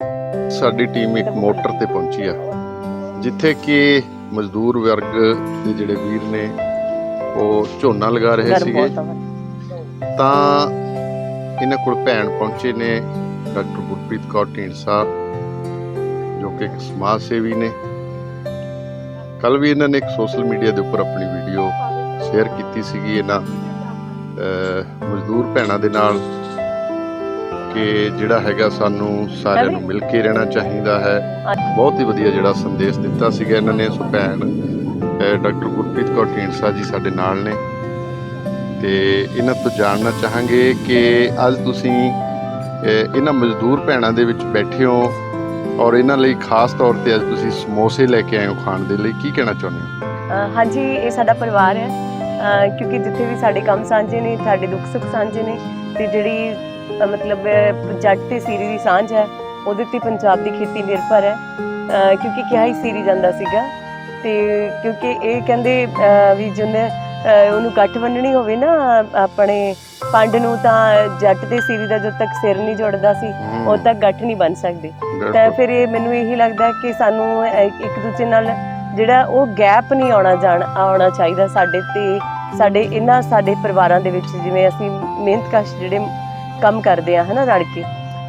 ਸਾਡੀ ਟੀਮ ਇੱਕ ਮੋਟਰ ਤੇ ਪਹੁੰਚੀ ਆ ਜਿੱਥੇ ਕਿ ਮਜ਼ਦੂਰ ਵਰਗ ਦੇ ਜਿਹੜੇ ਵੀਰ ਨੇ ਉਹ ਝੋਨਾ ਲਗਾ ਰਹੇ ਸੀਗੇ। ਤਾਂ ਇਹਨਾਂ ਕੋਲ ਭੈਣ ਪਹੁੰਚੇ ਨੇ ਡਾਕਟਰ ਗੁਰਪ੍ਰੀਤ ਕੌਰ ਢੀਂਡਸਾ ਜੋ ਕਿ ਇੱਕ ਸਮਾਜ ਸੇਵੀ ਨੇ। ਕੱਲ ਵੀ ਇਹਨਾਂ ਨੇ ਇੱਕ ਸੋਸ਼ਲ ਮੀਡੀਆ ਦੇ ਉੱਪਰ ਆਪਣੀ ਵੀਡੀਓ ਸ਼ੇਅਰ ਕੀਤੀ ਸੀਗੀ ਇਹਨਾਂ ਮਜ਼ਦੂਰ ਭੈਣਾਂ ਦੇ ਨਾਲ। ਕਿ ਜਿਹੜਾ ਹੈਗਾ ਸਾਨੂੰ ਸਾਰਿਆਂ ਨੂੰ ਮਿਲ ਕੇ ਰਹਿਣਾ ਚਾਹੀਦਾ ਹੈ। ਬਹੁਤ ਹੀ ਵਧੀਆ ਜਿਹੜਾ ਸੰਦੇਸ਼ ਦਿੱਤਾ ਸੀਗਾ ਇਹਨਾਂ ਨੇ ਸੋ ਭੈਣ ਡਾਕਟਰ ਗੁਰਪ੍ਰੀਤ ਕੌਰ ਢੀਂਡਸਾ ਜੀ ਸਾਡੇ ਨਾਲ ਨੇ। ਤੇ ਇਹਨਾਂ ਤੋਂ ਜਾਣਨਾ ਚਾਹਾਂਗੇ ਕਿ ਅੱਜ ਤੁਸੀਂ ਇਹਨਾਂ ਮਜ਼ਦੂਰ ਭੈਣਾਂ ਦੇ ਵਿੱਚ ਬੈਠੇ ਹੋ ਔਰ ਇਹਨਾਂ ਲਈ ਖਾਸ ਤੌਰ ਤੇ ਅੱਜ ਤੁਸੀਂ ਸਮੋਸੇ ਲੈ ਕੇ ਆਏ ਹੋ ਖਾਣ ਦੇ ਲਈ। ਕੀ ਕਹਿਣਾ ਚਾਹੁੰਦੇ ਹੋ? ਹਾਂਜੀ ਇਹ ਸਾਡਾ ਪਰਿਵਾਰ ਹੈ। ਅ, ਕਿਉਂਕਿ ਜਿੱਥੇ ਵੀ ਸਾਡੇ ਕੰਮ ਸਾਂਝੇ ਨੇ ਸਾਡੇ ਦੁੱਖ ਸੁੱਖ ਸਾਂਝੇ ਨੇ ਤੇ ਜਿਹੜੀ ਮਤਲਬ ਜੱਟ ਤੇ ਸੀਰੀ ਦੀ ਸਾਂਝ ਹੈ ਉਹਦੇ ਤੇ ਪੰਜਾਬ ਦੀ ਖੇਤੀ ਨਿਰਭਰ ਹੈ। ਕਿਉਂਕਿ ਕਿਹਾ ਹੀ ਸੀਰੀ ਜਾਂਦਾ ਸੀਗਾ। ਤੇ ਕਿਉਂਕਿ ਇਹ ਕਹਿੰਦੇ ਵੀ ਜਿਹਨੇ ਅ, ਉਹਨੂੰ ਗੱਠ ਬੰਨਣੀ ਹੋਵੇ ਨਾ ਆਪਣੇ ਪੰਡ ਨੂੰ ਤਾਂ ਜੱਟ ਤੇ ਸੀਰੀ ਦਾ ਜਦ ਤੱਕ ਸਿਰ ਨਹੀਂ ਜੁੜਦਾ ਸੀ ਉਦੋਂ ਤੱਕ ਗੱਠ ਨਹੀਂ ਬਣ ਸਕਦੀ। ਤਾਂ। ਫਿਰ ਇਹ ਮੈਨੂੰ ਇਹੀ ਲੱਗਦਾ ਕਿ ਸਾਨੂੰ ਇੱਕ ਇੱਕ ਦੂਜੇ ਨਾਲ ਜਿਹੜਾ ਉਹ ਗੈਪ ਨਹੀਂ ਆਉਣਾ ਜਾਣ ਆਉਣਾ ਚਾਹੀਦਾ ਸਾਡੇ ਤੇ ਸਾਡੇ ਇਹਨਾਂ ਸਾਡੇ ਪਰਿਵਾਰਾਂ ਦੇ ਵਿੱਚ ਜਿਵੇਂ ਅਸੀਂ ਮਿਹਨਤਕਸ਼ ਜਿਹੜੇ ਕੰਮ ਕਰਦੇ ਆ ਹਨਾ ਰਲ ਕੇ।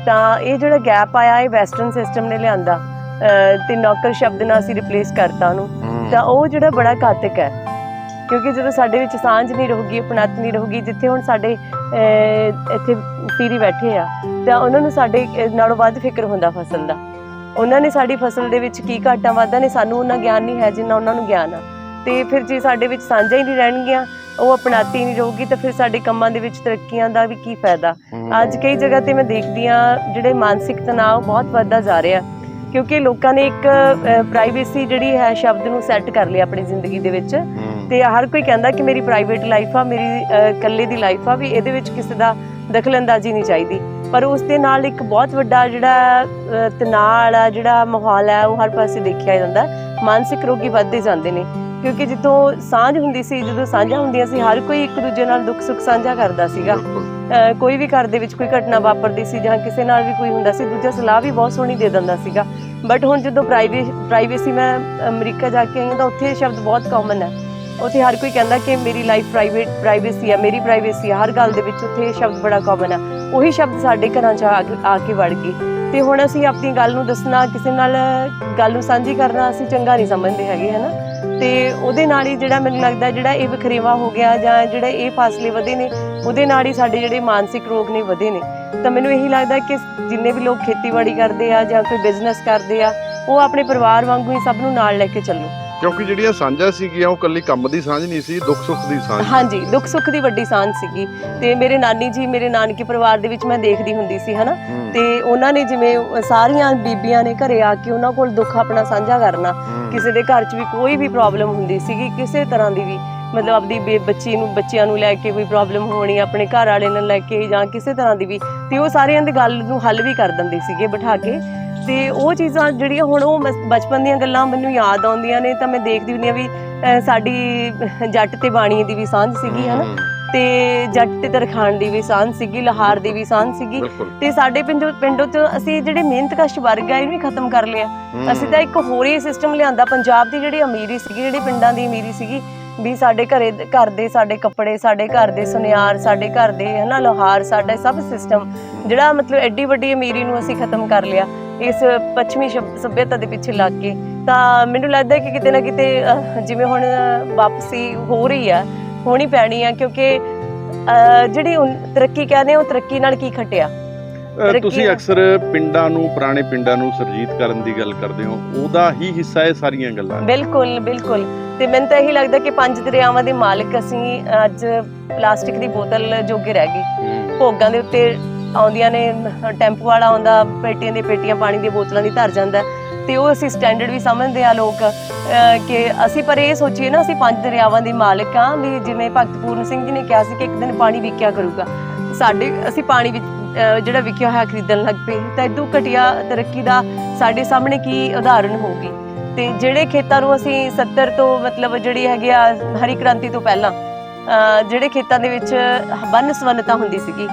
ਤਾਂ ਇਹ ਜਿਹੜਾ ਗੈਪ ਆਇਆ ਇਹ ਵੈਸਟਰਨ ਸਿਸਟਮ ਨੇ ਲਿਆਂਦਾ। ਤੇ ਨੌਕਰ ਸ਼ਬਦ ਨਾਲ ਅਸੀਂ ਰਿਪਲੇਸ ਕਰਤਾ ਉਹਨੂੰ। ਤਾਂ ਉਹ ਜਿਹੜਾ ਬੜਾ ਘਾਤਕ ਹੈ। ਕਿਉਂਕਿ ਜਦੋਂ ਸਾਡੇ ਵਿੱਚ ਸਾਂਝ ਨਹੀਂ ਰਹੂਗੀ ਆਪਣਤ ਨਹੀਂ ਰਹੂਗੀ ਜਿੱਥੇ ਹੁਣ ਸਾਡੇ ਇੱਥੇ ਪੀਰੀ ਬੈਠੇ ਆ ਤਾਂ ਉਹਨਾਂ ਨੂੰ ਸਾਡੇ ਨਾਲੋਂ ਵੱਧ ਫਿਕਰ ਹੁੰਦਾ ਫਸਲ ਦਾ। ਉਹਨਾਂ ਨੇ ਸਾਡੀ ਫਸਲ ਦੇ ਵਿੱਚ ਕੀ ਘਾਟਾਂ ਵਾਧਾ ਨੇ ਸਾਨੂੰ ਉਹਨਾਂ ਗਿਆਨ ਨਹੀਂ ਹੈ ਜਿੰਨਾ ਉਹਨਾਂ ਨੂੰ ਗਿਆਨ ਆ। ਤੇ ਫਿਰ ਜੇ ਸਾਡੇ ਵਿੱਚ ਸਾਂਝਾ ਹੀ ਨਹੀਂ ਰਹਿਣਗੀਆਂ ਉਹ ਆਪਣਾਤੀ ਨਹੀਂ ਰਹੂਗੀ ਤਾਂ ਫਿਰ ਸਾਡੇ ਕੰਮਾਂ ਦੇ ਵਿੱਚ ਤਰੱਕੀਆਂ ਦਾ ਵੀ ਕੀ ਫਾਇਦਾ? ਅੱਜ ਕਈ ਜਗ੍ਹਾ ਤੇ ਮੈਂ ਦੇਖਦੀ ਆ ਜਿਹੜੇ ਮਾਨਸਿਕ ਤਣਾਅ ਬਹੁਤ ਵੱਧਦਾ ਜਾ ਰਿਹਾ। ਕਿਉਂਕਿ ਲੋਕਾਂ ਨੇ ਇੱਕ ਪ੍ਰਾਈਵੇਸੀ ਜਿਹੜੀ ਹੈ ਸ਼ਬਦ ਨੂੰ ਸੈੱਟ ਕਰ ਲਿਆ ਆਪਣੀ ਜ਼ਿੰਦਗੀ ਦੇ ਵਿੱਚ। ਤੇ ਹਰ ਕੋਈ ਕਹਿੰਦਾ ਕਿ ਮੇਰੀ ਪ੍ਰਾਈਵੇਟ ਲਾਈਫ ਆ ਮੇਰੀ ਇਕੱਲੇ ਦੀ ਲਾਈਫ ਆ ਵੀ ਇਹਦੇ ਵਿੱਚ ਕਿਸੇ ਦਾ ਦਖਲਅੰਦਾਜ਼ੀ ਨਹੀਂ ਚਾਹੀਦੀ। ਪਰ ਉਸ ਦੇ ਨਾਲ ਇੱਕ ਬਹੁਤ ਵੱਡਾ ਜਿਹੜਾ ਤਣਾਅ ਵਾਲਾ ਜਿਹੜਾ ਮਾਹੌਲ ਹੈ ਉਹ ਹਰ ਪਾਸੇ ਦੇਖਿਆ ਜਾਂਦਾ। ਮਾਨਸਿਕ ਰੋਗੀ ਵੱਧਦੇ ਜਾਂਦੇ ਨੇ। ਕਿਉਂਕਿ ਜਿੱਥੋਂ ਸਾਂਝ ਹੁੰਦੀ ਸੀ ਜਦੋਂ ਸਾਂਝਾਂ ਹੁੰਦੀਆਂ ਸੀ ਹਰ ਕੋਈ ਇੱਕ ਦੂਜੇ ਨਾਲ ਦੁੱਖ ਸੁੱਖ ਸਾਂਝਾ ਕਰਦਾ ਸੀਗਾ। ਕੋਈ ਵੀ ਘਰ ਦੇ ਵਿੱਚ ਕੋਈ ਘਟਨਾ ਵਾਪਰਦੀ ਸੀ ਜਾਂ ਕਿਸੇ ਨਾਲ ਵੀ ਕੋਈ ਹੁੰਦਾ ਸੀ ਦੂਜਾ ਸਲਾਹ ਵੀ ਬਹੁਤ ਸੋਹਣੀ ਦੇ ਦਿੰਦਾ ਸੀਗਾ। ਬਟ ਹੁਣ ਜਦੋਂ ਪ੍ਰਾਈਵੇਸੀ ਮੈਂ ਅਮਰੀਕਾ ਜਾ ਕੇ ਆਈ ਹਾਂ ਤਾਂ ਉੱਥੇ ਇਹ ਸ਼ਬਦ ਬਹੁਤ ਕਾਮਨ ਹੈ। ਉੱਥੇ ਹਰ ਕੋਈ ਕਹਿੰਦਾ ਕਿ ਮੇਰੀ ਲਾਈਫ ਪ੍ਰਾਈਵੇਟ ਪ੍ਰਾਈਵੇਸੀ ਆ ਮੇਰੀ ਪ੍ਰਾਈਵੇਸੀ ਆ ਹਰ ਗੱਲ ਦੇ ਵਿੱਚ ਉੱਥੇ ਇਹ ਸ਼ਬਦ ਬੜਾ ਕਾਮਨ ਆ ਉਹੀ ਸ਼ਬਦ ਸਾਡੇ ਘਰਾਂ 'ਚ ਆ ਕੇ- ਆ ਕੇ ਵੜ ਗਏ। ਤੇ ਹੁਣ ਅਸੀਂ ਆਪਣੀ ਗੱਲ ਨੂੰ ਦੱਸਣਾ ਕਿਸੇ ਨਾਲ ਗੱਲ ਨੂੰ ਸਾਂਝੀ ਕਰਨਾ ਅਸੀਂ ਚੰਗਾ ਨਹੀਂ ਸਮਝਦੇ ਹੈਗੇ ਹਨਾ ਤੇ ਉਹਦੇ ਨਾਲ ਹੀ ਜਿਹੜਾ ਮੈਨੂੰ ਲੱਗਦਾ ਜਿਹੜਾ ਇਹ ਵਖਰੇਵਾ ਹੋ ਗਿਆ ਜਾਂ ਜਿਹੜੇ ਇਹ ਫਾਸਲੇ ਵਧੇ ਨੇ, ਉਹਦੇ ਨਾਲ ਹੀ ਸਾਡੇ ਜਿਹੜੇ ਮਾਨਸਿਕ ਰੋਗ ਨੇ ਵਧੇ ਨੇ। ਤਾਂ ਮੈਨੂੰ ਇਹੀ ਲੱਗਦਾ ਕਿ ਜਿੰਨੇ ਵੀ ਲੋਕ ਖੇਤੀਬਾੜੀ ਕਰਦੇ ਆ ਜਾਂ ਕੋਈ ਬਿਜ਼ਨਸ ਕਰਦੇ ਆ, ਉਹ ਆਪਣੇ ਪਰਿਵਾਰ ਵਾਂਗੂ ਹੀ ਸਭ ਨੂੰ ਨਾਲ ਲੈ ਕੇ ਚੱਲੋ। ਕਿਉਂਕਿ ਜਿਹੜੀਆਂ ਸਾਂਝਾਂ ਸੀਗੀਆਂ ਉਹ ਕੱਲੀ ਕੰਮ ਦੀ ਸਾਂਝ ਨਹੀਂ ਸੀ ਦੁੱਖ ਸੁੱਖ ਦੀ ਸਾਂਝ ਹਾਂਜੀ ਦੁੱਖ ਸੁੱਖ ਦੀ ਵੱਡੀ ਸਾਂਝ ਸੀਗੀ। ਤੇ ਮੇਰੇ ਨਾਨੀ ਜੀ ਮੇਰੇ ਨਾਨਕੇ ਪਰਿਵਾਰ ਦੇ ਵਿੱਚ ਮੈਂ ਦੇਖਦੀ ਹੁੰਦੀ ਸੀ ਹਨਾ? ਤੇ ਉਹਨਾਂ ਨੇ ਜਿਵੇਂ ਸਾਰੀਆਂ ਬੀਬੀਆਂ ਨੇ ਘਰੇ ਆ ਕੇ ਉਹਨਾਂ ਕੋਲ ਦੁੱਖ ਆਪਣਾ ਸਾਂਝਾ ਕਰਨਾ। ਕਿਸੇ ਦੇ ਘਰ 'ਚ ਵੀ ਕੋਈ ਵੀ ਪ੍ਰੋਬਲਮ ਹੁੰਦੀ ਸੀਗੀ ਕਿਸੇ ਤਰ੍ਹਾਂ ਦੀ ਵੀ। ਮਤਲਬ ਆਪਦੀ ਬੇ- ਬੱਚੀ ਨੂੰ ਬੱਚਿਆਂ ਨੂੰ ਲੈ ਕੇ ਕੋਈ ਪ੍ਰੋਬਲਮ ਹੋਣੀ ਆਪਣੇ ਘਰ ਵਾਲੇ ਨਾਲ ਲੈ ਕੇ ਜਾਂ ਕਿਸੇ ਤਰ੍ਹਾਂ ਦੀ ਵੀ। ਤੇ ਉਹ ਸਾਰਿਆਂ ਦੀ ਗੱਲ ਨੂੰ ਹੱਲ ਵੀ ਕਰ ਦਿੰਦੇ ਸੀਗੇ ਬਿਠਾ ਕੇ। ਤੇ ਉਹ ਚੀਜ਼ਾਂ ਜਿਹੜੀਆਂ ਹੁਣ ਉਹ ਬਚਪਨ ਦੀਆਂ ਗੱਲਾਂ ਮੈਨੂੰ ਯਾਦ ਆਉਂਦੀਆਂ ਨੇ ਤਾਂ ਮੈਂ ਦੇਖਦੀ ਹੁੰਦੀ ਆ ਵੀ ਸਾਡੀ ਜੱਟ ਤੇ ਬਾਣੀ ਦੀ ਵੀ ਸਾਂਝ ਸੀਗੀ ਹਨਾ? ਤੇ ਜੱਟ ਤੇ ਤਰਖਾਣ ਦੀ ਵੀ ਸਾਂਝ ਸੀਗੀ ਲਹਾਰ ਦੀ ਵੀ ਸਾਂਝ ਸੀਗੀ। ਤੇ ਸਾਡੇ ਪਿੰਡੋਂ ਪਿੰਡੋਂ ਤੋਂ ਅਸੀਂ ਜਿਹੜੇ ਮਿਹਨਤਕਸ਼ ਵਰਗ ਆ ਇਹਨੂੰ ਵੀ ਖਤਮ ਕਰ ਲਿਆ। ਅਸੀਂ ਤਾਂ ਇੱਕ ਹੋਰ ਹੀ ਸਿਸਟਮ ਲਿਆਂਦਾ ਪੰਜਾਬ ਦੀ ਜਿਹੜੀ ਅਮੀਰੀ ਸੀਗੀ ਜਿਹੜੀ ਪਿੰਡਾਂ ਦੀ ਅਮੀਰੀ ਸੀਗੀ ਵੀ ਸਾਡੇ ਘਰੇ ਘਰ ਦੇ ਸਾਡੇ ਕੱਪੜੇ ਸਾਡੇ ਘਰ ਦੇ ਸੁਨਿਆਰ ਸਾਡੇ ਘਰ ਦੇ ਹਨਾ ਲੋਹਾਰ ਸਾਡਾ ਸਭ ਸਿਸਟਮ ਜਿਹੜਾ ਮਤਲਬ ਐਡੀ ਵੱਡੀ ਅਮੀਰੀ ਨੂੰ ਅਸੀਂ ਖਤਮ ਕਰ ਲਿਆ ਇਸ ਪੱਛਮੀ ਸ਼ਬ- ਸੱਭਿਅਤਾ ਦੇ ਪਿੱਛੇ ਲੱਗ ਕੇ। ਤਾਂ ਮੈਨੂੰ ਲੱਗਦਾ ਕਿ ਕਿਤੇ ਨਾ ਕਿਤੇ ਜਿਵੇਂ ਹੁਣ ਵਾਪਸੀ ਹੋ ਰਹੀ ਆ ਹੋਣੀ ਪੈਣੀ ਆ ਕਿਉਂਕਿ ਅਹ, ਜਿਹੜੀ ਤਰੱਕੀ ਕਹਿੰਦੇ ਉਹ ਤਰੱਕੀ ਨਾਲ ਕੀ ਖਟਿਆ? ਅ, ਤੁਸੀਂ ਹੈ। ਅਕਸਰ ਪਿੰਡਾਂ ਨੂੰ ਪੁਰਾਣੇ ਪਿੰਡਾਂ ਨੂੰ ਸਰਜੀਤ ਕਰਨ ਦੀ ਗੱਲ ਕਰਦੇ ਹੋ। ਉਹਦਾ ਹੀ ਹਿੱਸਾ ਇਹ ਸਾਰੀਆਂ ਗੱਲਾਂ ਬਿਲਕੁਲ ਬਿਲਕੁਲ। ਤੇ ਮੈਨੂੰ ਤਾਂ ਇਹੀ ਲੱਗਦਾ ਕਿ ਪੰਜ ਦਰਿਆਵਾਂ ਦੇ ਮਾਲਕ ਅਸੀਂ ਅੱਜ ਪਲਾਸਟਿਕ ਦੀ ਬੋਤਲ ਜੋਗੇ ਰਹਿ ਗਏ। ਹੂੰ, ਭੋਗਾਂ ਦੇ ਉੱਤੇ ਆਉਂਦੀਆਂ ਨੇ ਟੈਂਪੂ ਵਾਲਾ ਆਉਂਦਾ ਪੇਟੀਆਂ ਦੀਆਂ ਪੇਟੀਆਂ ਪਾਣੀ ਦੀਆਂ ਬੋਤਲਾਂ ਦੀ ਧਰ ਜਾਂਦਾ। ਤੇ ਉਹ ਅਸੀਂ ਸਟੈਂਡਰਡ ਵੀ ਸਮਝਦੇ ਆ ਲੋਕ ਅਹ, ਕਿ ਅਸੀਂ ਪਰ ਇਹ ਸੋਚੀਏ ਨਾ ਅਸੀਂ ਪੰਜ ਦਰਿਆਵਾਂ ਦੇ ਮਾਲਕ ਆ ਵੀ ਜਿਵੇਂ ਭਗਤ ਪੂਰਨ ਸਿੰਘ ਜੀ ਨੇ ਕਿਹਾ ਸੀ ਕਿ ਇੱਕ ਦਿਨ ਪਾਣੀ ਵਿਕਿਆ ਕਰੂਗਾ। ਸਾਡੇ ਅਸੀਂ ਪਾਣੀ ਵਿੱਚ ਜਿਹੜਾ ਵਿਕਿਆ ਹੋਇਆ ਖਰੀਦਣ ਲੱਗ ਪਏ ਤਾਂ ਇਦੋਂ ਘਟੀਆ ਤਰੱਕੀ ਦਾ ਸਾਡੇ ਸਾਹਮਣੇ ਕੀ ਉਦਾਹਰਣ ਹੋਊਗੀ? ਤੇ ਜਿਹੜੇ ਖੇਤਾਂ ਨੂੰ ਅਸੀਂ 70 ਤੋਂ ਮਤਲਬ ਜਿਹੜੀ ਹੈਗੀ ਆ ਹਰੀ ਕ੍ਰਾਂਤੀ ਤੋਂ ਪਹਿਲਾਂ ਅਹ, ਜਿਹੜੇ ਖੇਤਾਂ ਦੇ ਵਿੱਚ ਬੰਨ ਸਵੰਨਤਾ ਹੁੰਦੀ ਸੀਗੀ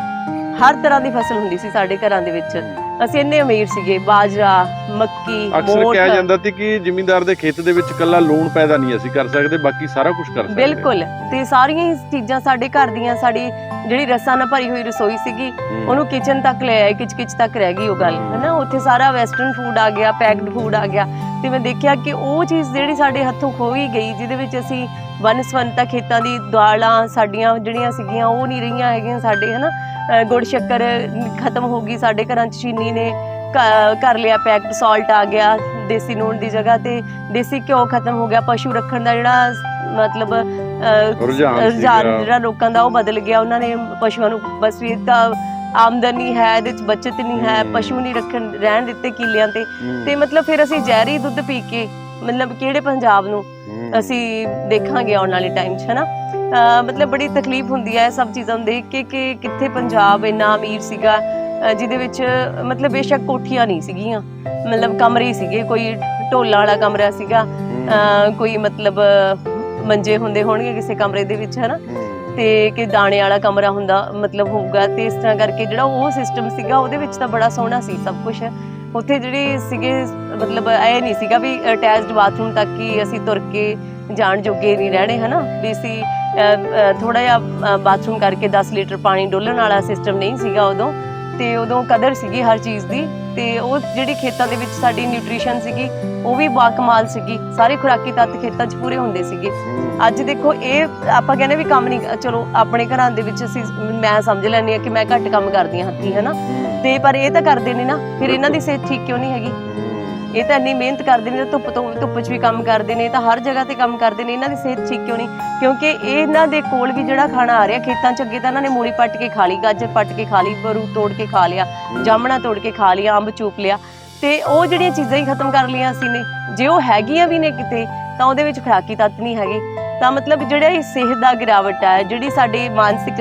ਹਰ ਤਰ੍ਹਾਂ ਦੀ ਫਸਲ ਹੁੰਦੀ ਸੀ ਸਾਡੇ ਘਰਾਂ ਦੇ ਵਿੱਚ। ਅਸੀਂ ਇੰਨੇ ਅਮੀਰ ਸੀਗੇ ਬਾਜਰਾ ਮੱਕੀ ਅਕਸਰ ਮੋਠ ਕਿਹਾ ਜਾਂਦਾ ਸੀ ਕਿ ਜ਼ਿਮੀਂਦਾਰ ਦੇ ਖੇਤ ਦੇ ਵਿੱਚ ਕੱਲਾ ਲੂਣ ਪੈਦਾ ਨਹੀਂ ਅਸੀਂ ਕਰ ਸਕਦੇ ਬਾਕੀ ਸਾਰਾ ਕੁਝ ਕਰ ਸਕਦੇ ਬਿਲਕੁਲ। ਤੇ ਸਾਰੀਆਂ ਹੀ ਚੀਜ਼ਾਂ ਸਾਡੇ ਘਰ ਦੀਆਂ ਸਾਡੀ ਜਿਹੜੀ ਰਸਾਂ ਨਾਲ ਭਰੀ ਹੋਈ ਰਸੋਈ ਸੀਗੀ। ਉਹਨੂੰ ਕਿਚਨ ਤੱਕ ਲੈ ਆਏ ਕਿਚ ਕਿਚ ਤੱਕ ਰਹਿ ਗਈ ਉਹ ਗੱਲ ਹੈਨਾ? ਉੱਥੇ ਸਾਰਾ ਵੈਸਟਰਨ ਫੂਡ ਆ ਗਿਆ ਪੈਕਡ ਫੂਡ ਆ ਗਿਆ। ਤੇ ਮੈਂ ਦੇਖਿਆ ਕਿ ਉਹ ਚੀਜ਼ ਜਿਹੜੀ ਸਾਡੇ ਹੱਥੋਂ ਖੋਈ ਗਈ ਜਿਹਦੇ ਵਿੱਚ ਅਸੀਂ ਵਨਸਵੰਤਾ ਖੇਤਾਂ ਦੀ ਦਾਲਾਂ ਸਾਡੀਆਂ ਜਿਹੜੀਆਂ ਸੀਗੀਆਂ ਉਹ ਨਹੀਂ ਰਹੀਆਂ ਹੈਗੀਆਂ ਸਾਡੇ ਹਨਾ? ਗੁੜ ਸ਼ੱਕਰ ਖਤਮ ਹੋ ਗਈ ਸਾਡੇ ਘਰਾਂ 'ਚ ਚੀਨੀ ਨੇ ਕਰ ਲਿਆ ਪੈਕਡ ਸਾਲਟ ਆ ਗਿਆ ਦੇਸੀ ਨੂਣ ਦੀ ਜਗ੍ਹਾ ਤੇ ਦੇਸੀ ਘਿਓ ਖਤਮ ਹੋ ਗਿਆ ਪਸ਼ੂ ਰੱਖਣ ਦਾ ਜਿਹੜਾ ਮਤਲਬ ਰੁਝਾਨ। ਜਿਹੜਾ ਲੋਕਾਂ ਦਾ ਉਹ ਬਦਲ ਗਿਆ ਉਹਨਾਂ ਨੇ ਪਸ਼ੂਆਂ ਨੂੰ ਬਸ ਵੀ ਤਾਂ ਆਮਦਨੀ ਹੈ ਇਹਦੇ ਚ ਬਚਤ ਨਹੀਂ ਹੈ। ਪਸ਼ੂ ਨਹੀਂ ਰੱਖਣ ਰਹਿਣ ਦਿੱਤੇ ਕਿੱਲਿਆਂ ਤੇ ਤੇ ਮਤਲਬ ਫਿਰ ਅਸੀਂ ਜ਼ਹਿਰੀ ਦੁੱਧ ਪੀ ਕੇ ਮਤਲਬ ਕਿਹੜੇ ਪੰਜਾਬ ਨੂੰ। ਅਸੀਂ ਦੇਖਾਂਗੇ ਆਉਣ ਵਾਲੇ ਟਾਈਮ 'ਚ ਹਨਾ ਮਤਲਬ ਬੜੀ ਤਕਲੀਫ ਹੁੰਦੀ ਹੈ ਸਭ ਚੀਜ਼ਾਂ ਨੂੰ ਦੇਖ ਕੇ ਕਿ ਕਿੱਥੇ ਪੰਜਾਬ ਇੰਨਾ ਅਮੀਰ ਸੀਗਾ ਜਿਹਦੇ ਵਿੱਚ ਮਤਲਬ ਬੇਸ਼ੱਕ ਕੋਠੀਆਂ ਨਹੀਂ ਸੀਗੀਆਂ ਮਤਲਬ ਕਮਰੇ ਹੀ ਸੀਗੇ ਕੋਈ ਢੋਲਾਂ ਵਾਲਾ ਕਮਰਾ ਸੀਗਾ ਕੋਈ ਮਤਲਬ ਮੰਜੇ ਹੁੰਦੇ ਹੋਣਗੇ ਕਿਸੇ ਕਮਰੇ ਦੇ ਵਿੱਚ ਹਨਾ। ਤੇ ਕਿ ਦਾਣੇ ਵਾਲਾ ਕਮਰਾ ਹੁੰਦਾ ਮਤਲਬ ਹੋਊਗਾ ਤੇ ਇਸ ਤਰ੍ਹਾਂ ਕਰਕੇ ਜਿਹੜਾ ਉਹ ਸਿਸਟਮ ਸੀਗਾ ਉਹਦੇ ਵਿੱਚ ਤਾਂ ਬੜਾ ਸੋਹਣਾ ਸੀ ਸਭ ਕੁਝ ਉੱਥੇ ਜਿਹੜੇ ਸੀਗੇ ਮਤਲਬ ਇਹ ਨਹੀਂ ਸੀਗਾ ਵੀ ਅਟੈਚਡ ਬਾਥਰੂਮ ਤੱਕ ਹੀ ਅਸੀਂ ਤੁਰ ਕੇ ਜਾਣ ਜੋਗੇ ਨਹੀਂ ਰਹਿਣੇ, ਹਨਾ? ਵੀ ਅਸੀਂ ਥੋੜਾ ਜਿਹਾ ਬਾਥਰੂਮ ਕਰਕੇ 10 ਲੀਟਰ ਪਾਣੀ ਡੋਲਣ ਵਾਲਾ ਸਿਸਟਮ ਨਹੀਂ ਸੀਗਾ ਉਦੋਂ। ਤੇ ਉਦੋਂ ਕਦਰ ਸੀਗੀ ਹਰ ਚੀਜ਼ ਦੀ। ਤੇ ਉਹ ਜਿਹੜੀ ਖੇਤਾਂ ਦੇ ਵਿੱਚ ਸਾਡੀ ਨਿਊਟ੍ਰੀਸ਼ਨ ਸੀਗੀ, ਉਹ ਵੀ ਬਾਕਮਾਲ ਸੀਗੀ। ਸਾਰੇ ਖੁਰਾਕੀ ਤੱਤ ਖੇਤਾਂ 'ਚ ਪੂਰੇ ਹੁੰਦੇ ਸੀਗੇ। ਅੱਜ ਦੇਖੋ, ਇਹ ਆਪਾਂ ਕਹਿੰਦੇ ਵੀ ਕੰਮ ਨਹੀਂ, ਚਲੋ, ਆਪਣੇ ਘਰਾਂ ਦੇ ਵਿੱਚ ਅਸੀਂ, ਮੈਂ ਸਮਝ ਲੈਣੀ ਆ ਕਿ ਮੈਂ ਘੱਟ ਕੰਮ ਕਰਦੀ ਹਾਂ ਹੱਥੀ, ਹਨਾ? ਤੇ ਪਰ ਇਹ ਤਾਂ ਕਰਦੇ ਨੇ ਨਾ, ਫਿਰ ਇਹਨਾਂ ਦੀ ਸਿਹਤ ਠੀਕ ਕਿਉਂ ਨਹੀਂ ਹੈਗੀ? ਇਹ ਤਾਂ ਇੰਨੀ ਮਿਹਨਤ ਕਰਦੇ ਨੇ, ਧੁੱਪ ਤੋਂ, ਧੁੱਪ 'ਚ ਵੀ ਕੰਮ ਕਰਦੇ ਨੇ ਤਾਂ ਹਰ ਜਗ੍ਹਾ ਤੇ ਕੰਮ ਕਰਦੇ ਨੇ, ਇਹਨਾਂ ਦੀ ਸਿਹਤ ਠੀਕ ਕਿਉਂ ਨਹੀਂ? ਕਿਉਂਕਿ ਇਹਨਾਂ ਦੇ ਕੋਲ ਵੀ ਜਿਹੜਾ ਖਾਣਾ ਆ ਰਿਹਾ, ਖੇਤਾਂ 'ਚ ਅੱਗੇ ਤਾਂ ਇਹਨਾਂ ਨੇ ਮੂਲੀ ਪੱਟ ਕੇ ਖਾ ਲਈ, ਗਾਜਰ ਪੱਟ ਕੇ ਖਾ ਲਈ ਬਰੂ ਤੋੜ ਕੇ ਖਾ ਲਿਆ, ਜਾਮਣਾ ਤੋੜ ਕੇ ਖਾ ਲਿਆ, ਅੰਬ ਚੂਪ ਲਿਆ। ਤੇ ਉਹ ਜਿਹੜੀਆਂ ਚੀਜ਼ਾਂ ਹੀ ਖਤਮ ਕਰ ਲਈਆਂ ਅਸੀਂ ਨੇ, ਜੇ ਉਹ ਹੈਗੀਆਂ ਵੀ ਨੇ ਕਿਤੇ, ਤਾਂ ਉਹਦੇ ਵਿੱਚ ਖੁਰਾਕੀ ਤੱਤ ਨਹੀਂ ਹੈਗੇ। ਤਾਂ ਮਤਲਬ ਜਿਹੜਾ ਇਹ ਸਿਹਤ ਦਾ ਗਿਰਾਵਟ ਆ, ਜਿਹੜੀ ਸਾਡੀ ਮਾਨਸਿਕ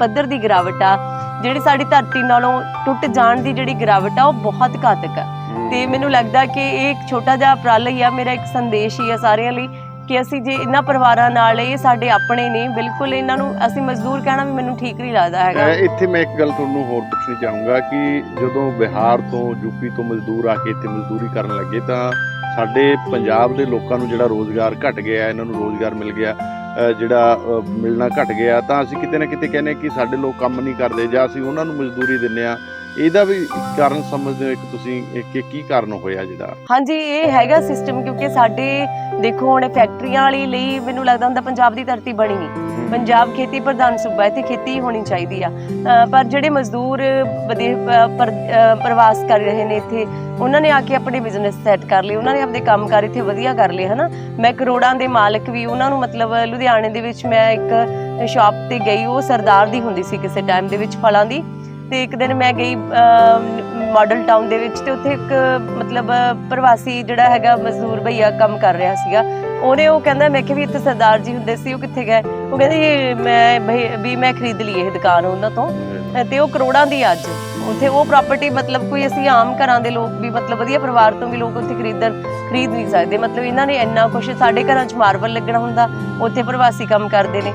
ਪੱਧਰ ਦੀ ਗਿਰਾਵਟ ਆ, ਜਿਹੜੀ ਸਾਡੀ ਧਰਤੀ ਨਾਲੋਂ ਟੁੱਟ ਜਾਣ ਦੀ ਜਿਹੜੀ ਗਿਰਾਵਟ ਆ, ਉਹ ਬਹੁਤ ਘਾਤਕ ਆ। ਤੇ ਮੈਨੂੰ ਲੱਗਦਾ ਕਿ ਇਹ ਇੱਕ ਛੋਟਾ ਜਿਹਾ ਉਪਰਾਲਾ ਹੀ ਆ, ਮੇਰਾ ਇੱਕ ਸੰਦੇਸ਼ ਹੀ ਆ ਸਾਰਿਆਂ ਲਈ ਕਿ ਅਸੀਂ ਜੇ ਇਹਨਾਂ ਪਰਿਵਾਰਾਂ ਨਾਲ ਇਹ ਸਾਡੇ ਆਪਣੇ ਨੇ, ਬਿਲਕੁਲ ਇਹਨਾਂ ਨੂੰ ਅਸੀਂ ਮਜ਼ਦੂਰ ਕਹਿਣਾ ਵੀ ਮੈਨੂੰ ਠੀਕ ਨਹੀਂ ਲੱਗਦਾ ਹੈਗਾ। ਇੱਥੇ ਮੈਂ ਇੱਕ ਗੱਲ ਤੁਹਾਨੂੰ ਹੋਰ ਪੁੱਛਣੀ ਚਾਹੂੰਗਾ ਕਿ ਜਦੋਂ ਬਿਹਾਰ ਤੋਂ ਯੂਪੀ ਤੋਂ ਮਜ਼ਦੂਰ ਆ ਕੇ ਇੱਥੇ ਮਜ਼ਦੂਰੀ ਕਰਨ ਲੱਗੇ ਤਾਂ ਸਾਡੇ ਪੰਜਾਬ ਦੇ ਲੋਕਾਂ ਨੂੰ ਜਿਹੜਾ ਰੋਜ਼ਗਾਰ ਘਟ ਗਿਆ, ਇਹਨਾਂ ਨੂੰ ਰੋਜ਼ਗਾਰ ਮਿਲ ਗਿਆ ਜਿਹੜਾ ਮਿਲਣਾ ਘਟ ਗਿਆ, ਤਾਂ ਅਸੀਂ ਕਿਤੇ ਨਾ ਕਿਤੇ ਕਹਿੰਦੇ ਕਿ ਸਾਡੇ ਲੋਕ ਕੰਮ ਨਹੀਂ ਕਰਦੇ ਜਾਂ ਅਸੀਂ ਉਹਨਾਂ ਨੂੰ ਮਜ਼ਦੂਰੀ ਦਿੰਨੇ ਆ ਇਹਦਾ ਵੀ ਕਾਰਨ ਸਮਝਦੇ ਹੋ ਇੱਕ ਤੁਸੀਂ ਇਹ ਕਿ ਕੀ ਕਾਰਨ ਹੋਇਆ ਜਿਹੜਾ? ਹਾਂਜੀ ਇਹ ਹੈਗਾ ਸਿਸਟਮ ਕਿਉਂਕਿ ਸਾਡੇ ਦੇਖੋ ਹੁਣ ਫੈਕਟਰੀਆਂ ਵਾਲੀ ਲਈ ਮੈਨੂੰ ਲੱਗਦਾ ਹੁੰਦਾ ਪੰਜਾਬ ਦੀ ਧਰਤੀ ਬਣੀ ਨਹੀਂ। ਪੰਜਾਬ ਖੇਤੀ ਪ੍ਰਧਾਨ ਸੂਬਾ ਹੈ ਤੇ ਖੇਤੀ ਹੋਣੀ ਚਾਹੀਦੀ ਆ। ਪਰ ਜਿਹੜੇ ਮਜ਼ਦੂਰ ਵਿਦੇਸ਼ ਪ੍ਰਵਾਸ ਕਰ ਰਹੇ ਨੇ ਇੱਥੇ ਉਹਨਾਂ ਨੇ ਆ ਕੇ ਆਪਣੇ ਬਿਜ਼ਨਸ ਸੈੱਟ ਕਰ ਲਏ ਉਹਨਾਂ ਨੇ ਆਪਣੇ ਕੰਮਕਾਰ ਇੱਥੇ ਵਧੀਆ ਕਰ ਲਏ ਹਨਾ? ਮੈਂ ਕਰੋੜਾਂ ਦੇ ਮਾਲਕ ਵੀ ਉਹਨਾਂ ਨੂੰ ਮਤਲਬ ਲੁਧਿਆਣੇ ਦੇ ਵਿੱਚ ਮੈਂ ਇੱਕ ਸ਼ਾਪ ਤੇ ਗਈ ਉਹ ਸਰਦਾਰ ਦੀ ਹੁੰਦੀ ਸੀ ਕਿਸੇ ਟਾਈਮ ਦੇ ਵਿੱਚ ਫਲਾਂ ਦੀ। ਤੇ ਇੱਕ ਦਿਨ ਮੈਂ ਗਈ ਮਾਡਲ ਟਾਊਨ ਦੇ ਵਿੱਚ ਤੇ ਉੱਥੇ ਇੱਕ ਮਤਲਬ ਪ੍ਰਵਾਸੀ ਜਿਹੜਾ ਹੈਗਾ ਮਜ਼ਦੂਰ ਭਈਆ ਕੰਮ ਕਰ ਰਿਹਾ ਸੀਗਾ। ਉਹਨੇ ਉਹ ਕਹਿੰਦਾ ਮੈਂ ਕਿਹਾ ਵੀ ਇੱਥੇ ਸਰਦਾਰ ਜੀ ਹੁੰਦੇ ਸੀ ਉਹ ਕਿੱਥੇ ਗਏ? ਉਹ ਕਹਿੰਦੇ ਮੈਂ ਵੀ ਮੈਂ ਖਰੀਦ ਲਈ ਇਹ ਦੁਕਾਨ ਉਹਨਾਂ ਤੋਂ। ਤੇ ਉਹ ਕਰੋੜਾਂ ਦੀ ਅੱਜ। ਉੱਥੇ ਉਹ ਪ੍ਰਾਪਰਟੀ ਮਤਲਬ ਕੋਈ ਅਸੀਂ ਆਮ ਘਰਾਂ ਦੇ ਲੋਕ ਵੀ ਮਤਲਬ ਵਧੀਆ ਪਰਿਵਾਰ ਤੋਂ ਵੀ ਲੋਕ ਉੱਥੇ ਖਰੀਦਣ ਖਰੀਦ ਨਹੀਂ ਸਕਦੇ। ਮਤਲਬ ਇਹਨਾਂ ਨੇ ਇੰਨਾ ਕੁਝ ਸਾਡੇ ਘਰਾਂ 'ਚ ਮਾਰਬਲ ਲੱਗਣਾ ਹੁੰਦਾ ਉੱਥੇ ਪ੍ਰਵਾਸੀ ਕੰਮ ਕਰਦੇ ਨੇ।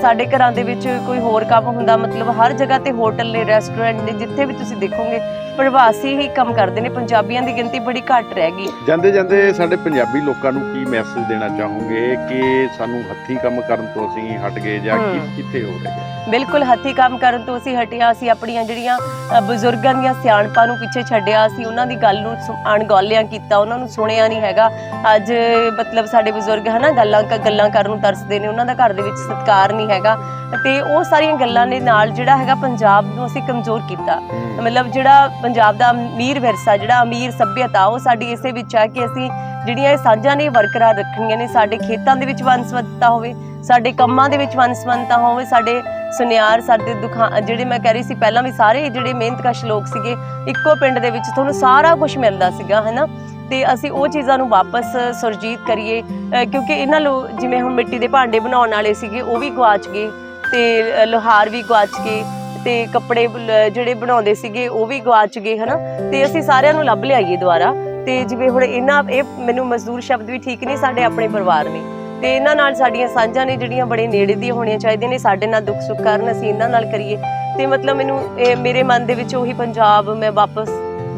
ਸਾਡੇ ਘਰਾਂ ਦੇ ਵਿੱਚ ਕੋਈ ਹੋਰ ਕੰਮ ਹੁੰਦਾ, ਮਤਲਬ ਹਰ ਜਗ੍ਹਾ ਤੇ ਹੋਟਲ ਨੇ, ਰੈਸਟੋਰੈਂਟ ਨੇ, ਜਿੱਥੇ ਵੀ ਤੁਸੀਂ ਦੇਖੋਗੇ ਪ੍ਰਵਾਸੀ ਹੀ ਕੰਮ ਕਰਦੇ ਨੇ ਪੰਜਾਬੀਆਂ ਦੀ ਗਿਣਤੀ ਬੜੀ ਘੱਟ ਰਹਿ ਗਈ। ਜਾਂਦੇ ਜਾਂਦੇ ਸਾਡੇ ਪੰਜਾਬੀ ਲੋਕਾਂ ਨੂੰ ਕੀ ਮੈਸੇਜ ਦੇਣਾ ਚਾਹੋਗੇ ਕਿ ਸਾਨੂੰ ਹੱਥੀਂ ਕੰਮ ਕਰਨ ਤੋਂ ਅਸੀਂ ਹਟ ਗਏ ਜਾਂ। ਕਿਸ ਕਿੱਥੇ ਹੋ ਰਹੇ ਹਾਂ? ਬਿਲਕੁਲ ਹੱਥੀ ਕੰਮ ਕਰਨ ਤੋਂ ਅਸੀਂ ਹਟਿਆ ਅਸੀਂ ਆਪਣੀਆਂ ਜਿਹੜੀਆਂ ਬਜ਼ੁਰਗਾਂ ਦੀਆਂ ਸਿਆਣਪਾਂ ਨੂੰ ਪਿੱਛੇ ਛੱਡਿਆ ਅਸੀਂ ਉਹਨਾਂ ਦੀ ਗੱਲ ਨੂੰ ਅਣਗੌਲਿਆਂ ਕੀਤਾ ਉਹਨਾਂ ਨੂੰ ਸੁਣਿਆ ਨਹੀਂ ਹੈਗਾ। ਅੱਜ ਮਤਲਬ ਸਾਡੇ ਬਜ਼ੁਰਗ ਹਨਾ ਗੱਲਾਂ ਕ- ਗੱਲਾਂ ਕਰਨ ਨੂੰ ਤਰਸਦੇ ਨੇ ਉਹਨਾਂ ਦਾ ਘਰ ਦੇ ਵਿੱਚ ਸਤਿਕਾਰ ਨਹੀਂ ਹੈਗਾ। ਤੇ ਉਹ ਸਾਰੀਆਂ ਗੱਲਾਂ ਦੇ ਨਾਲ ਜਿਹੜਾ ਹੈਗਾ ਪੰਜਾਬ ਨੂੰ ਅਸੀਂ ਕਮਜ਼ੋਰ ਕੀਤਾ। ਮਤਲਬ ਜਿਹੜਾ ਪੰਜਾਬ ਦਾ ਅਮੀਰ ਵਿਰਸਾ ਜਿਹੜਾ ਅਮੀਰ ਸੱਭਿਅਤਾ ਉਹ ਸਾਡੀ ਇਸੇ ਵਿੱਚ ਆ ਕਿ ਅਸੀਂ ਜਿਹੜੀਆਂ ਇਹ ਸਾਂਝਾਂ ਨੇ ਬਰਕਰਾਰ ਰੱਖਣੀਆਂ ਨੇ ਸਾਡੇ ਖੇਤਾਂ ਦੇ ਵਿੱਚ ਵੰਸਵੰਤਾ ਹੋਵੇ ਸਾਡੇ ਕੰਮਾਂ ਦੇ ਵਿੱਚ ਵੰਸਵੰਤਾ ਹੋਵੇ ਸਾਡੇ ਸੁਨਿਆਰ ਸਾਡੇ ਦੁਖਾਂ ਜਿਹੜੇ ਮੈਂ ਕਹਿ ਰਹੀ ਸੀ ਪਹਿਲਾਂ ਵੀ ਸਾਰੇ ਜਿਹੜੇ ਮਿਹਨਤਕਸ਼ ਲੋਕ ਸੀਗੇ ਇੱਕੋ ਪਿੰਡ ਦੇ ਵਿੱਚ ਤੁਹਾਨੂੰ ਸਾਰਾ ਕੁਝ ਮਿਲਦਾ ਸੀਗਾ ਹੈਨਾ? ਤੇ ਅਸੀਂ ਉਹ ਚੀਜ਼ਾਂ ਨੂੰ ਵਾਪਸ ਸੁਰਜੀਤ ਕਰੀਏ ਕਿਉਂਕਿ ਇਹਨਾਂ ਲੋ ਜਿਵੇਂ ਹੁਣ ਮਿੱਟੀ ਦੇ ਭਾਂਡੇ ਬਣਾਉਣ ਵਾਲੇ ਸੀਗੇ ਉਹ ਵੀ ਗਵਾਚ ਗਏ ਤੇ ਅ, ਲੋਹਾਰ ਵੀ ਗਵਾਚ ਗਏ ਤੇ ਕੱਪੜੇ ਜਿਹੜੇ ਬਣਾਉਂਦੇ ਸੀਗੇ, ਉਹ ਵੀ ਗਵਾਚ ਗਏ, ਹਨਾ? ਤੇ ਅਸੀਂ ਸਾਰਿਆਂ ਨੂੰ ਲੱਭ ਲਿਆਈਏ ਦੁਬਾਰਾ। ਤੇ ਜਿਵੇਂ ਹੁਣ ਇਹਨਾਂ, ਇਹ ਮੈਨੂੰ ਮਜ਼ਦੂਰ ਸ਼ਬਦ ਵੀ ਠੀਕ ਨਹੀਂ, ਸਾਡੇ ਆਪਣੇ ਪਰਿਵਾਰ ਨੇ। ਤੇ ਇਹਨਾਂ ਨਾਲ ਸਾਡੀਆਂ ਸਾਂਝਾਂ ਨੇ ਜਿਹੜੀਆਂ ਬੜੇ ਨੇੜੇ ਦੀਆਂ ਹੋਣੀਆਂ ਚਾਹੀਦੀਆਂ ਨੇ, ਸਾਡੇ ਨਾਲ ਦੁੱਖ ਸੁੱਖ ਕਰਨ ਅਸੀਂ ਇਹਨਾਂ ਨਾਲ ਕਰੀਏ। ਤੇ ਮਤਲਬ ਮੈਨੂੰ, ਇਹ ਮੇਰੇ ਮਨ ਦੇ ਵਿੱਚ ਉਹੀ ਪੰਜਾਬ ਮੈਂ ਵਾਪਸ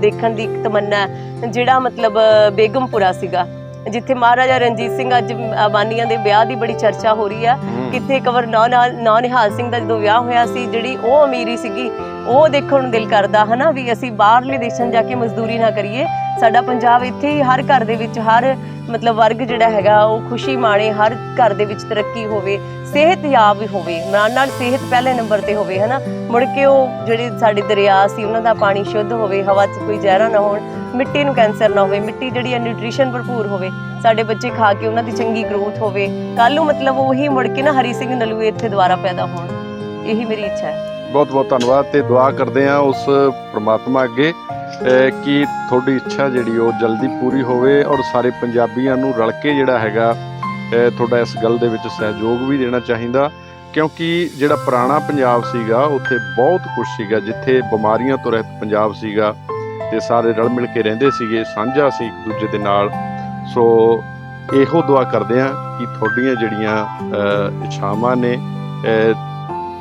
ਦੇਖਣ ਦੀ ਇੱਕ ਤਮੰਨਾ ਜਿਹੜਾ ਮਤਲਬ, ਬੇਗਮਪੁਰਾ ਸੀਗਾ। ਜਿੱਥੇ ਮਹਾਰਾਜਾ ਰਣਜੀਤ ਸਿੰਘ ਅੱਜ ਅਬਾਨੀਆਂ ਦੇ ਵਿਆਹ ਦੀ ਬੜੀ ਚਰਚਾ ਹੋ ਰਹੀ ਆ। ਕਿੱਥੇ ਕਵਰ ਨੌ ਨੌ ਨਿਹਾਲ ਸਿੰਘ ਦਾ ਜਦੋਂ ਵਿਆਹ ਹੋਇਆ ਸੀ ਜਿਹੜੀ ਉਹ ਅਮੀਰੀ ਸੀਗੀ ਉਹ ਦੇਖਣ ਨੂੰ ਦਿਲ ਕਰਦਾ ਹਨਾ ਵੀ ਅਸੀਂ ਬਾਹਰਲੇ ਦੇਸ਼ਾਂ ਜਾ ਕੇ ਮਜ਼ਦੂਰੀ ਨਾ ਕਰੀਏ। ਸਾਡਾ ਪੰਜਾਬ ਇੱਥੇ ਹੀ ਹਰ ਘਰ ਦੇ ਵਿੱਚ ਹਰ ਮਤਲਬ ਵਰਗ ਜਿਹੜਾ ਹੈਗਾ, ਉਹ ਖੁਸ਼ੀ ਮਾਣੇ, ਹਰ ਘਰ ਦੇ ਵਿੱਚ ਤਰੱਕੀ ਹੋਵੇ ਸਿਹਤਯਾਬ ਹੋਵੇ, ਨਾਲ ਨਾਲ ਸਿਹਤ ਪਹਿਲੇ ਨੰਬਰ ਤੇ ਹੋਵੇ, ਹਨਾ? ਮੁੜ ਕੇ ਉਹ ਜਿਹੜੇ ਸਾਡੇ ਦਰਿਆ ਸੀ, ਉਹਨਾਂ ਦਾ ਪਾਣੀ ਸ਼ੁੱਧ ਹੋਵੇ, ਹਵਾ 'ਚ ਕੋਈ ਜ਼ਹਿਰਾਂ ਨਾ ਹੋਣ, ਮਿੱਟੀ ਨੂੰ ਕੈਂਸਰ ਨਾ ਹੋਵੇ, ਮਿੱਟੀ ਜਿਹੜੀ ਹੈ ਨਿਊਟ੍ਰੀਸ਼ਨ ਭਰਪੂਰ ਹੋਵੇ, ਸਾਡੇ ਬੱਚੇ ਖਾ ਕੇ ਉਹਨਾਂ ਦੀ ਚੰਗੀ ਗਰੋਥ ਹੋਵੇ ਕੱਲ ਨੂੰ ਮਤਲਬ ਉਹੀ ਮੁੜ ਕੇ ਨਾ ਹਰੀ ਸਿੰਘ ਨਲੂਏ ਇੱਥੇ ਦੁਬਾਰਾ ਪੈਦਾ ਹੋਣ, ਇਹੀ ਮੇਰੀ ਇੱਛਾ ਹੈ। ਬਹੁਤ ਬਹੁਤ ਧੰਨਵਾਦ ਤੇ ਦੁਆ ਕਰਦੇ ਆ ਉਸ ਪ੍ਰਮਾਤਮਾ ਅੱਗੇ। ਕਿ ਤੁਹਾਡੀ ਇੱਛਾ ਜਿਹੜੀ ਉਹ ਜਲਦੀ ਪੂਰੀ ਹੋਵੇ ਔਰ ਸਾਰੇ ਪੰਜਾਬੀਆਂ ਨੂੰ ਰਲ ਕੇ ਜਿਹੜਾ ਹੈਗਾ ਤੁਹਾਡਾ ਇਸ ਗੱਲ ਦੇ ਵਿੱਚ ਸਹਿਯੋਗ ਵੀ ਦੇਣਾ ਚਾਹੀਦਾ। ਕਿਉਂਕਿ ਜਿਹੜਾ ਪੁਰਾਣਾ ਪੰਜਾਬ ਸੀਗਾ, ਉੱਥੇ ਬਹੁਤ ਕੁਝ ਸੀਗਾ, ਜਿੱਥੇ ਬਿਮਾਰੀਆਂ ਤੋਂ ਰਹਿਤ ਪੰਜਾਬ ਸੀਗਾ, ਤੇ ਸਾਰੇ ਰਲ ਮਿਲ ਕੇ ਰਹਿੰਦੇ ਸੀਗੇ, ਸਾਂਝਾ ਸੀ ਇੱਕ ਦੂਜੇ ਦੇ ਨਾਲ। ਸੋ ਇਹੋ ਦੁਆ ਕਰਦੇ ਆ ਕਿ ਤੁਹਾਡੀਆਂ ਜਿਹੜੀਆਂ ਇੱਛਾਵਾਂ ਨੇ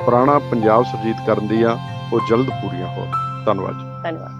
ਪੁਰਾਣਾ ਪੰਜਾਬ ਸੁਰਜੀਤ ਕਰਨ ਦੀਆਂ, ਉਹ ਜਲਦ ਪੂਰੀਆਂ ਹੋਣ। ਧੰਨਵਾਦ ਜੀ। ਧੰਨਵਾਦ।